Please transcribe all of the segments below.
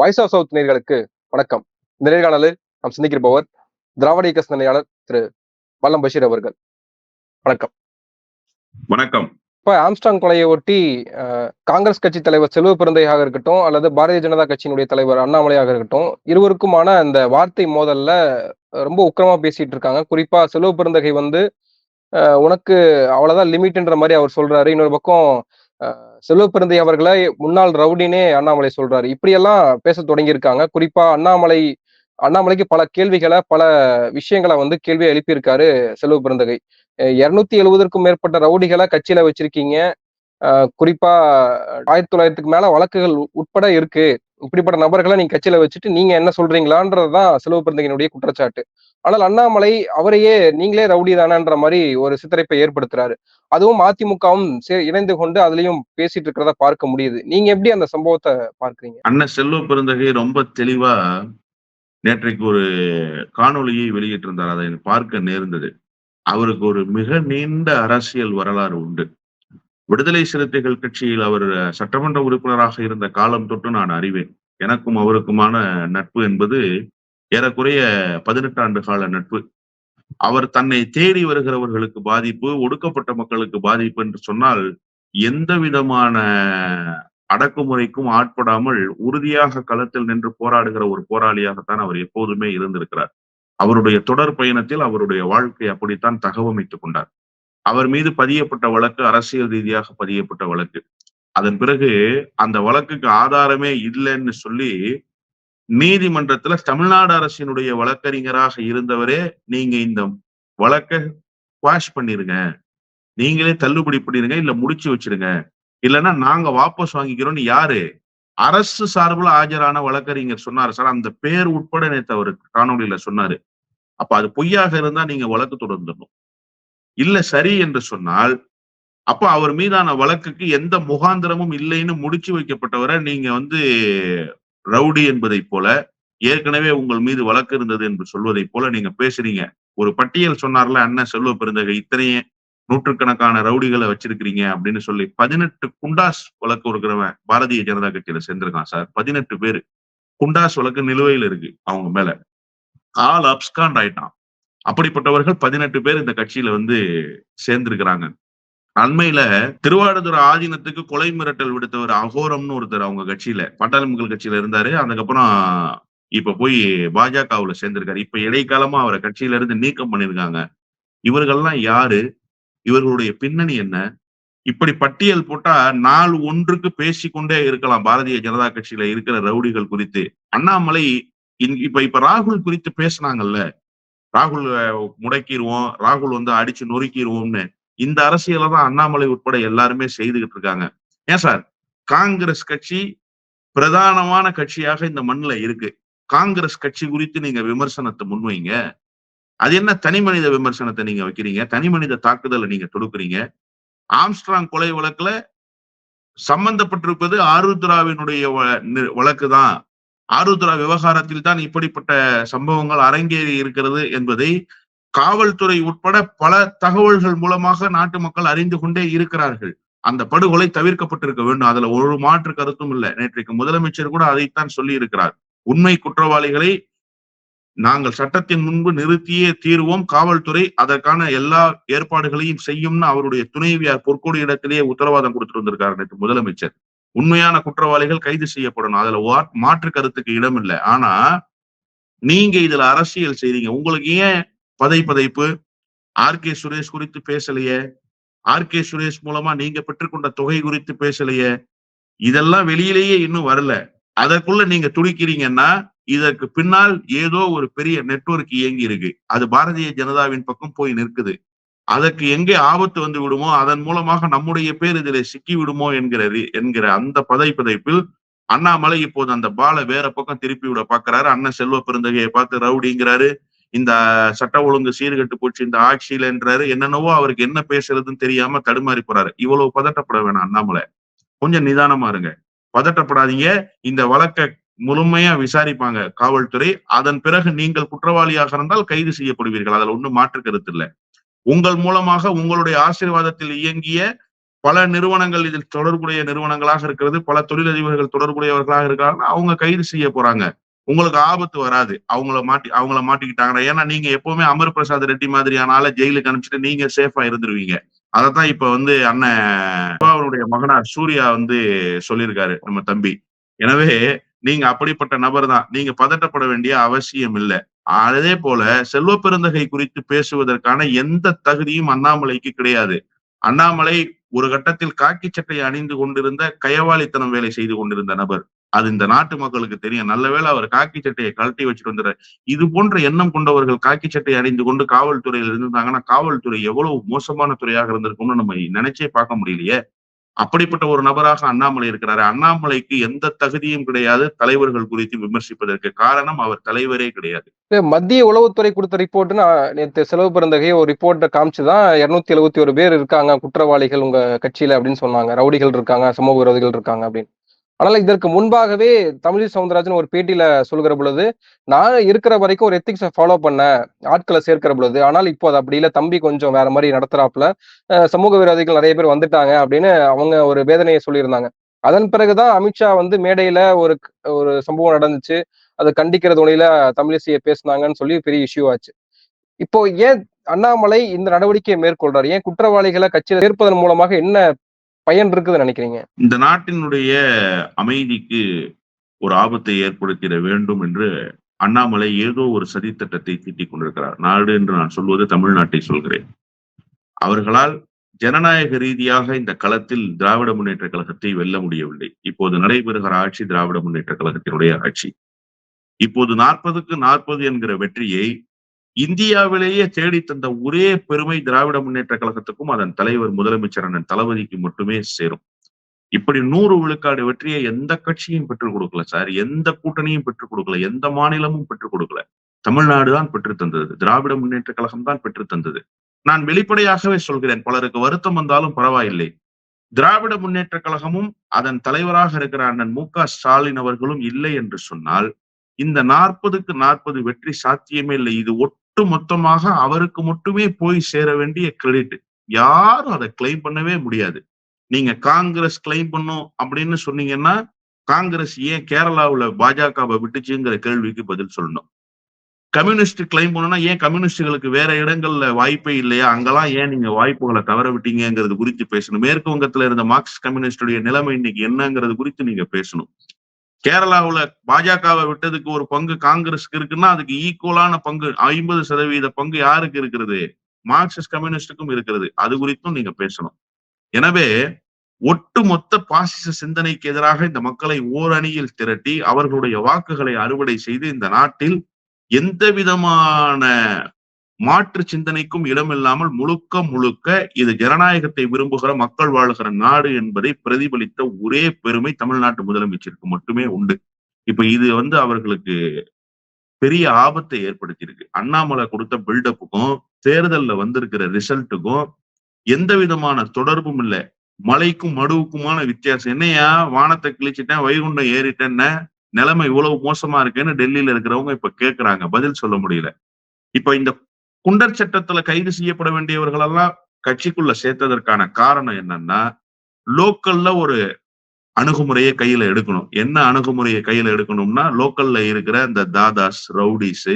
Voice of south நேர்களுக்கு வணக்கம். இந்த நேர்காணலில் நாம் சிந்திக்கிறபவர் திராவிட இயக்க சிந்தனையாளர் திரு வல்லம் பஷீர் அவர்கள். வணக்கம். வணக்கம். இப்ப ஆம்ஸ்டாங் கொலையை ஒட்டி காங்கிரஸ் கட்சி தலைவர் செல்வ பிறந்தையாக இருக்கட்டும் அல்லது பாரதிய ஜனதா கட்சியினுடைய தலைவர் அண்ணாமலையாக இருக்கட்டும் இருவருக்குமான அந்த வார்த்தை மோதல்ல ரொம்ப உக்கிரமா பேசிட்டு இருக்காங்க. குறிப்பா செல்வ பிறந்தகை வந்து உனக்கு அவ்வளவுதான் லிமிட்ன்ற மாதிரி அவர் சொல்றாரு. இன்னொரு பக்கம் அஹ், செல்வ பிறந்தை அவர்களை முன்னாள் ரவுடினே அண்ணாமலை சொல்றாரு. இப்படியெல்லாம் பேச தொடங்கி இருக்காங்க குறிப்பா அண்ணாமலை அண்ணாமலைக்கு பல கேள்விகளை பல விஷயங்களை வந்து கேள்வி எழுப்பியிருக்காரு செல்வ பிறந்தகை இருநூத்தி எழுபதற்கும் மேற்பட்ட ரவுடிகளை கட்சியில வச்சிருக்கீங்க. குறிப்பா ஆயிரத்தி தொள்ளாயிரத்துக்கு மேல வழக்குகள் உட்பட இருக்கு. இப்படிப்பட்ட நபர்களை நீங்க கட்சியில வச்சுட்டு நீங்க என்ன சொல்றீங்களான்றதுதான் செல்வ பிறந்தகையினுடைய குற்றச்சாட்டு. ஆனால் அண்ணாமலை அவரையே நீங்களே ரவுடி தானன்ற மாதிரி ஒரு சித்தரிப்பை ஏற்படுத்துறாரு. அதுவும் அதிமுகவும் இணைந்து கொண்டு அதுலயும் பேசிட்டு இருக்கிறத பார்க்க முடியுது. நீங்க எப்படி அந்த சம்பவத்தை பார்க்கறீங்க? அண்ணன் செல்வ பெருந்தகை ரொம்ப தெளிவா நேற்றைக்கு ஒரு காணொளியை வெளியிட்டிருந்தார். அதை பார்க்க நேர்ந்தது. அவருக்கு ஒரு மிக நீண்ட அரசியல் வரலாறு உண்டு. விடுதலை சிறுத்தைகள் கட்சியில் அவர் சட்டமன்ற உறுப்பினராக இருந்த காலம் தொட்டு நான் அறிவேன். எனக்கும் அவருக்குமான நட்பு என்பது ஏறக்குறைய பதினெட்டு ஆண்டு கால நட்பு. அவர் தன்னை தேடி வருகிறவர்களுக்கு பாதிப்பு ஒடுக்கப்பட்ட மக்களுக்கு பாதிப்பு என்று சொன்னால் எந்த விதமான அடக்குமுறைக்கும் ஆட்படாமல் உறுதியாக களத்தில் நின்று போராடுகிற ஒரு போராளியாகத்தான் அவர் எப்போதுமே இருந்திருக்கிறார். அவருடைய தொடர் பயணத்தில் அவருடைய வாழ்க்கை அப்படித்தான் தகவமைத்துக் கொண்டார். அவர் மீது பதியப்பட்ட வழக்கு அரசியல் ரீதியாக பதியப்பட்ட வழக்கு. அதன் பிறகு அந்த வழக்குக்கு ஆதாரமே இல்லைன்னு சொல்லி நீதிமன்றத்துல தமிழ்நாடு அரசினுடைய வழக்கறிஞராக இருந்தவரே நீங்க இந்த வழக்க குவாஷ் பண்ணிருங்க. நீங்களே தள்ளுபடி பண்ணிருங்க இல்ல முடிச்சு வச்சிருங்க. இல்லைன்னா நாங்க வாபஸ் வாங்கிக்கிறோம்னு யாரு? அரசு சார்பில் ஆஜரான வழக்கறிஞர் சொன்னாரு. சார் அந்த பேர் உட்பட நேற்று அவர் காணொலியில சொன்னாரு. அப்ப அது பொய்யாக இருந்தா நீங்க வழக்கு தொடர்ந்துடணும். இல்ல சரி என்று சொன்னால் அப்ப அவர் மீதான வழக்குக்கு எந்த முகாந்திரமும் இல்லைன்னு முடிச்சு வைக்கப்பட்டவரை நீங்க வந்து ரவுடி என்பதை போல ஏற்கனவே உங்கள் மீது வழக்கு இருந்தது என்று சொல்வதை போல நீங்க பேசுறீங்க. ஒரு பட்டியல் சொன்னார்ல அண்ணன் செல்வ பெருந்தகை இத்தனையே நூற்றுக்கணக்கான ரவுடிகளை வச்சிருக்கிறீங்க அப்படின்னு சொல்லி பதினெட்டு குண்டாஸ் வழக்கு இருக்கிறவன் பாரதிய ஜனதா கட்சியில சேர்ந்திருக்கான் சார். பதினெட்டு பேரு. குண்டாஸ் வழக்கு நிலுவையில் இருக்கு அவங்க மேல. ஆள் அப்ஸ்காண்ட் ஆயிட்டான். அப்படிப்பட்டவர்கள் பதினெட்டு பேர் இந்த கட்சியில வந்து சேர்ந்திருக்கிறாங்க. அண்மையில திருவாரூர் ஆதீனத்துக்கு கொலை மிரட்டல் விடுத்தவர் அகோரம்னு ஒருத்தர் அவங்க கட்சியில பாட்டாளி மக்கள் கட்சியில இருந்தாரு. அதுக்கப்புறம் இப்ப போய் பாஜகவுல சேர்ந்திருக்காரு. இப்ப இடைக்காலமா அவரை கட்சியில இருந்து நீக்கம் பண்ணிருக்காங்க இவர்கள்லாம் யாரு? இவர்களுடைய பின்னணி என்ன? இப்படி பட்டியல் போட்டா நாள் ஒன்றுக்கு பேசிக்கொண்டே இருக்கலாம் பாரதிய ஜனதா கட்சியில இருக்கிற ரவுடிகள் குறித்து. அண்ணாமலை இன்- இப்ப இப்ப ராகுல் குறித்து பேசுனாங்கல்ல. ராகுல் முடக்கிடுவோம் ராகுல் வந்து அடிச்சு நொறுக்கிடுவோம்னு இந்த அரசியலை தான் அண்ணாமலை உட்பட எல்லாருமே செய்துகிட்டு இருக்காங்க. ஏன் சார்? காங்கிரஸ் கட்சி பிரதானமான கட்சியாக இந்த மண்ணுல இருக்கு. காங்கிரஸ் கட்சி குறித்து நீங்க விமர்சனத்தை முன்வைங்க. அது என்ன தனி மனித விமர்சனத்தை நீங்க வைக்கிறீங்க? தனி மனித தாக்குதலை நீங்க தொடுக்குறீங்க. ஆம்ஸ்ட்ராங் கொலை வழக்குல சம்பந்தப்பட்டிருப்பது ஆருத்ராவினுடைய வழக்கு தான் ஆருத்ரா விவகாரத்தில் தான் இப்படிப்பட்ட சம்பவங்கள் அரங்கேறி இருக்கிறது என்பதை காவல்துறை உட்பட பல தகவல்கள் மூலமாக நாட்டு மக்கள் அறிந்து கொண்டே இருக்கிறார்கள். அந்த படுகொலை தவிர்க்கப்பட்டிருக்க வேண்டும். அதுல ஒரு மாற்று கருத்தும் இல்லை. நேற்றைக்கு முதலமைச்சர் கூட அதைத்தான் சொல்லி இருக்கிறார் உண்மை குற்றவாளிகளை நாங்கள் சட்டத்தின் முன்பு நிறுத்தியே தீர்வோம். காவல்துறை அதற்கான எல்லா ஏற்பாடுகளையும் செய்யும்னு அவருடைய துணைவியார் பொற்கொடி இடத்திலேயே உத்தரவாதம் கொடுத்துருந்திருக்காரு நேற்று முதலமைச்சர். உண்மையான குற்றவாளிகள் கைது செய்யப்படணும். அதுல மாற்று கருத்துக்கு இடம் இல்லை. ஆனா நீங்க இதுல அரசியல் செய்றீங்க. உங்களுக்கு ஏன் பதை பதைப்பு? ஆர். கே. சுரேஷ் குறித்து பேசலையே? ஆர். கே. சுரேஷ் மூலமா நீங்க பெற்றுக்கொண்ட தொகை குறித்து பேசலையே? இதெல்லாம் வெளியிலேயே இன்னும் வரல. அதற்குள்ள நீங்க துடிக்கிறீங்கன்னா இதற்கு பின்னால் ஏதோ ஒரு பெரிய நெட்வொர்க் இயங்கி இருக்கு. அது பாரதிய ஜனதாவின் பக்கம் போய் நிற்குது. அதற்கு எங்கே ஆபத்து வந்து விடுமோ அதன் மூலமாக நம்முடைய பேர் இதில் சிக்கி விடுமோ என்கிற என்கிற அந்த பதை பதைப்பில் அண்ணாமலை இப்போது அந்த பாலை வேற பக்கம் திருப்பி விட பாக்குறாரு அண்ணன் செல்வ பெருந்தகையை பார்த்து ரவுடிங்கிறாரு. இந்த சட்ட ஒழுங்கு சீர்கெட்டு போச்சு இந்த ஆட்சியிலன்றாரு என்னென்னவோ அவருக்கு என்ன பேசுறதுன்னு தெரியாம தடுமாறி போறாரு. இவ்வளவு பதட்டப்பட வேணாம் அண்ணாமலை. கொஞ்சம் நிதானமா இருங்க. பதட்டப்படாதீங்க. இந்த வழக்க முழுமையா விசாரிப்பாங்க காவல்துறை. அதன் பிறகு நீங்கள் குற்றவாளியாக இருந்தால் கைது செய்யப்படுவீர்கள். அதுல ஒன்றும் மாற்று கருத்து இல்லை. உங்கள் மூலமாக உங்களுடைய ஆசீர்வாதத்தில் இயங்கிய பல நிறுவனங்கள் இதில் தொடர்புடைய நிறுவனங்களாக இருக்கிறது. பல தொழிலதிபர்கள் தொடர்புடையவர்களாக இருக்காங்க அவங்க கைது செய்ய போறாங்க. உங்களுக்கு ஆபத்து வராது. அவங்கள மாட்டி அவங்கள மாட்டிக்கிட்டாங்கன்னா. ஏன்னா நீங்க எப்பவுமே அமர் பிரசாத் ரெட்டி மாதிரியான ஆளை ஜெயிலுக்கு அனுப்பிச்சிட்டு நீங்க சேஃபா இருந்துருவீங்க. அதத்தான் இப்ப வந்து அண்ணன் அவருடைய மகனார் சூர்யா வந்து சொல்லியிருக்காரு நம்ம தம்பி. எனவே நீங்க அப்படிப்பட்ட நபர் தான் நீங்க பதட்டப்பட வேண்டிய அவசியம் இல்லை. அதே போல செல்வ பெருந்தகை குறித்து பேசுவதற்கான எந்த தகுதியும் அண்ணாமலைக்கு கிடையாது. அண்ணாமலை ஒரு கட்டத்தில் காக்கி சட்டையை அணிந்து கொண்டிருந்த கயவாளித்தனம் வேலை செய்து கொண்டிருந்த நபர். அது இந்த நாட்டு மக்களுக்கு தெரியும். நல்லவேளை அவர் காக்கி சட்டையை கழட்டி வச்சுட்டு வந்துடுற இது போன்ற எண்ணம் கொண்டவர்கள் காக்கி சட்டையை அணிந்து கொண்டு காவல்துறையில் இருந்தாங்கன்னா காவல்துறை எவ்வளவு மோசமான துறையாக இருந்திருக்கும்னு நம்ம நினைச்சே பார்க்க முடியலையே. அப்படிப்பட்ட ஒரு நபராக அண்ணாமலை இருக்கிறாரு. அண்ணாமலைக்கு எந்த தகுதியும் கிடையாது. தலைவர்கள் குறித்து விமர்சிப்பதற்கு காரணம் அவர் தலைவரே கிடையாது. மத்திய உளவுத்துறை கொடுத்த ரிப்போர்ட் நேற்று செலவு பிறந்தகையை ஒரு ரிப்போர்ட்டை காமிச்சுதான் இருநூத்தி எழுபத்தி ஒரு பேர் இருக்காங்க குற்றவாளிகள் உங்க கட்சியில அப்படின்னு சொன்னாங்க. ரவுடிகள் இருக்காங்க சமூக விரோதிகள் இருக்காங்க அப்படின்னு. ஆனால் இதற்கு முன்பாகவே தமிழி சவுந்தரராஜன் ஒரு பேட்டியில சொல்கிற பொழுது நான் இருக்கிற வரைக்கும் ஒரு எத்திக்ஸை ஃபாலோ பண்ண ஆட்களை சேர்க்கிற பொழுது ஆனால் இப்போ அது அப்படி இல்லை தம்பி கொஞ்சம் வேற மாதிரி நடத்துறாப்புல சமூக விரோதிகள் நிறைய பேர் வந்துட்டாங்க அப்படின்னு அவங்க ஒரு வேதனையை சொல்லியிருந்தாங்க. அதன் பிறகுதான் அமித்ஷா வந்து மேடையில ஒரு ஒரு சம்பவம் நடந்துச்சு. அதை கண்டிக்கிற துணையில தமிழிசையை பேசினாங்கன்னு சொல்லி பெரிய இஷ்யூ ஆச்சு. இப்போ ஏன் அண்ணாமலை இந்த நடவடிக்கையை மேற்கொள்றாரு? ஏன் குற்றவாளிகளை கட்சியில சேர்ப்பதன் மூலமாக என்ன பயன் இருக்குதுன்னு நினைக்கிறீங்க? இந்த நாட்டினுடைய அமைதிக்கு ஒரு ஆபத்தை ஏற்படுத்திட வேண்டும் என்று அண்ணாமலை ஏதோ ஒரு சதித்திட்டத்தை தீட்டிக் கொண்டிருக்கிறார். நாடு என்று நான் சொல்வது தமிழ்நாட்டை சொல்கிறேன். அவர்களால் ஜனநாயக ரீதியாக இந்த களத்தில் திராவிட முன்னேற்ற கழகத்தை வெல்ல முடியவில்லை. இப்போது நடைபெறுகிற ஆட்சி திராவிட முன்னேற்ற கழகத்தினுடைய ஆட்சி. இப்போது நாற்பதுக்கு நாற்பது என்கிற வெற்றியை இந்தியாவிலேயே தேடி தந்த ஒரே பெருமை திராவிட முன்னேற்ற கழகத்துக்கும் அதன் தலைவர் முதலமைச்சர் அண்ணன் தளபதிக்கு மட்டுமே சேரும். இப்படி நூறு விழுக்காடு வெற்றியை எந்த கட்சியும் பெற்றுக் கொடுக்கல சார். எந்த கூட்டணியும் பெற்றுக் கொடுக்கல. எந்த மாநிலமும் பெற்றுக் கொடுக்கல. தமிழ்நாடு தான் பெற்று தந்தது. திராவிட முன்னேற்ற கழகம் தான் பெற்று தந்தது. நான் வெளிப்படையாகவே சொல்கிறேன். பலருக்கு வருத்தம் வந்தாலும் பரவாயில்லை. திராவிட முன்னேற்ற கழகமும் அதன் தலைவராக இருக்கிற அண்ணன் மு க ஸ்டாலின் அவர்களும் இல்லை என்று சொன்னால் இந்த நாற்பதுக்கு நாற்பது வெற்றி சாத்தியமே இல்லை. இது ஒட்டு மொத்தமாக அவருக்கு மட்டுமே போய் சேர வேண்டிய கிரெடிட் யாரும் அதை கிளைம் பண்ணவே முடியாது. நீங்க காங்கிரஸ் கிளைம் பண்ணும் அப்படின்னு சொன்னீங்கன்னா காங்கிரஸ் ஏன் கேரளாவுல பாஜகவை விட்டுச்சுங்கிற கேள்விக்கு பதில் சொல்லணும். கம்யூனிஸ்ட் கிளைம் பண்ணணும்னா ஏன் கம்யூனிஸ்டுகளுக்கு வேற இடங்கள்ல வாய்ப்பே இல்லையா? அங்கெல்லாம் ஏன் நீங்க வாய்ப்புகளை தவற விட்டீங்கிறது குறித்து பேசணும். மேற்கு வங்கத்துல இருந்த மார்க்சிஸ்ட் கம்யூனிஸ்டுடைய நிலைமை இன்னைக்கு என்னங்கிறது குறித்து நீங்க பேசணும். கேரளாவுல பாஜகவை விட்டதுக்கு ஒரு பங்கு காங்கிரஸ்க்கு இருக்குன்னா அதுக்கு ஈக்குவலான பங்கு ஐம்பது சதவீத பங்கு யாருக்கு இருக்கிறது? மார்க்சிஸ்ட் கம்யூனிஸ்டுக்கும் இருக்கிறது. அது குறித்தும் நீங்க பேசணும். எனவே ஒட்டுமொத்த பாசிச சிந்தனைக்கு எதிராக இந்த மக்களை ஓரணியில் திரட்டி அவர்களுடைய வாக்குகளை அறுவடை செய்து இந்த நாட்டில் எந்த விதமான மாற்று சிந்தனைக்கும் இடமில்லாமல் முழுக்க முழுக்க இது ஜனநாயகத்தை விரும்புகிற மக்கள் வாழ்கிற நாடு என்பதை பிரதிபலித்த ஒரே பெருமை தமிழ்நாட்டு முதலமைச்சருக்கு மட்டுமே உண்டு. இப்ப இது வந்து அவர்களுக்கு பெரிய ஆபத்தை ஏற்படுத்தியிருக்கு. அண்ணாமலை கொடுத்த பில்டப்புக்கும் தேர்தல்ல வந்திருக்கிற ரிசல்ட்டுக்கும் எந்த விதமான தொடர்பும் இல்லை. மலைக்கும் மடுவுக்குமான வித்தியாசம். என்னையா வானத்தை கிழிச்சிட்டேன் வைகுண்டம் ஏறிட்டேன்னு நிலைமை இவ்வளவு மோசமா இருக்குன்னு டெல்லியில இருக்கிறவங்க இப்ப கேக்குறாங்க. பதில் சொல்ல முடியல. இப்ப இந்த குண்டர் சட்டத்துல கைது செய்யப்பட வேண்டியவர்கள் எல்லாம் கட்சிக்குள்ள சேர்த்ததற்கான காரணம் என்னன்னா லோக்கல்ல ஒரு அணுகுமுறையை கையில எடுக்கணும். என்ன அணுகுமுறையை கையில எடுக்கணும்னா லோக்கல்ல இருக்கிற இந்த தாதாஸ் ரவுடிஸ்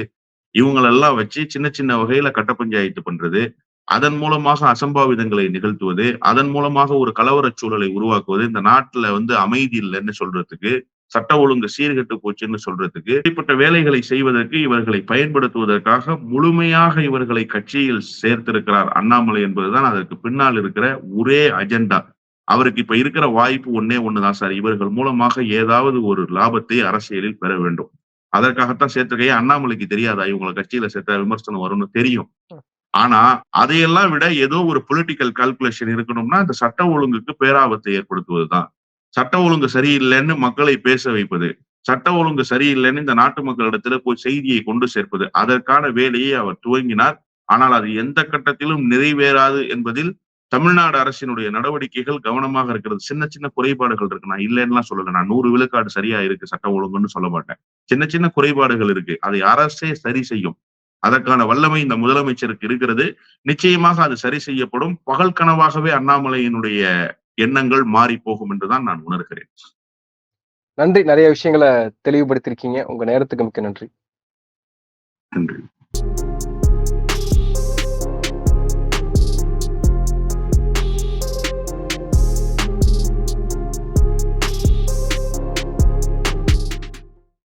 இவங்களெல்லாம் வச்சு சின்ன சின்ன வகையில கட்ட பஞ்சாயத்து பண்றது அதன் மூலமாக அசம்பாவிதங்களை நிகழ்த்துவது அதன் மூலமாக ஒரு கலவர சூழலை உருவாக்குவது இந்த நாட்டுல வந்து அமைதி இல்லைன்னு சொல்றதுக்கு சட்ட ஒழுங்கு சீர்கெட்டு போச்சுன்னு சொல்றதுக்கு இப்படிப்பட்ட வேலைகளை செய்வதற்கு இவர்களை பயன்படுத்துவதற்காக முழுமையாக இவர்களை கட்சியில் சேர்த்திருக்கிறார் அண்ணாமலை என்பதுதான் அதற்கு பின்னால் இருக்கிற ஒரே அஜெண்டா. அவருக்கு இப்ப இருக்கிற வாய்ப்பு ஒன்னே ஒண்ணுதான் சார். இவர்கள் மூலமாக ஏதாவது ஒரு லாபத்தை அரசியலில் பெற வேண்டும். அதற்காகத்தான் சேர்த்திருக்கையே அண்ணாமலைக்கு தெரியாதா? இவங்களை கட்சியில சேர்த்த விமர்சனம் வரும்னு தெரியும். ஆனா அதையெல்லாம் விட ஏதோ ஒரு பொலிட்டிக்கல் கால்குலேஷன் இருக்கணும்னா இந்த சட்ட ஒழுங்குக்கு பேராபத்தை ஏற்படுத்துவதுதான். சட்ட ஒழுங்கு சரியில்லைன்னு மக்களை பேச வைப்பது சட்ட ஒழுங்கு சரியில்லைன்னு இந்த நாட்டு மக்களிடத்துல போய் செய்தியை கொண்டு சேர்ப்பது அதற்கான வேலையை அவர் துவங்கினார். ஆனால் அது எந்த கட்டத்திலும் நிறைவேறாது என்பதில் தமிழ்நாடு அரசினுடைய நடவடிக்கைகள் கவனமாக இருக்கிறது. சின்ன சின்ன குறைபாடுகள் இருக்கு. நான் இல்லைன்னுலாம் சொல்லல. நான் நூறு விழுக்காடு சரியா இருக்கு சட்ட ஒழுங்குன்னு சொல்ல மாட்டேன். சின்ன சின்ன குறைபாடுகள் இருக்கு. அதை அரசே சரி செய்யும். அதற்கான வல்லமை இந்த முதலமைச்சருக்கு இருக்கிறது. நிச்சயமாக அது சரி செய்யப்படும். பகல் கனவாகவே அண்ணாமலையினுடைய எண்ணங்கள் மாறி போகும் என்றுதான் நான் உணர்கிறேன். நன்றி. நிறைய விஷயங்களை தெளிவுபடுத்திருக்கீங்க உங்க நேரத்துக்கு மிக்க நன்றி. நன்றி.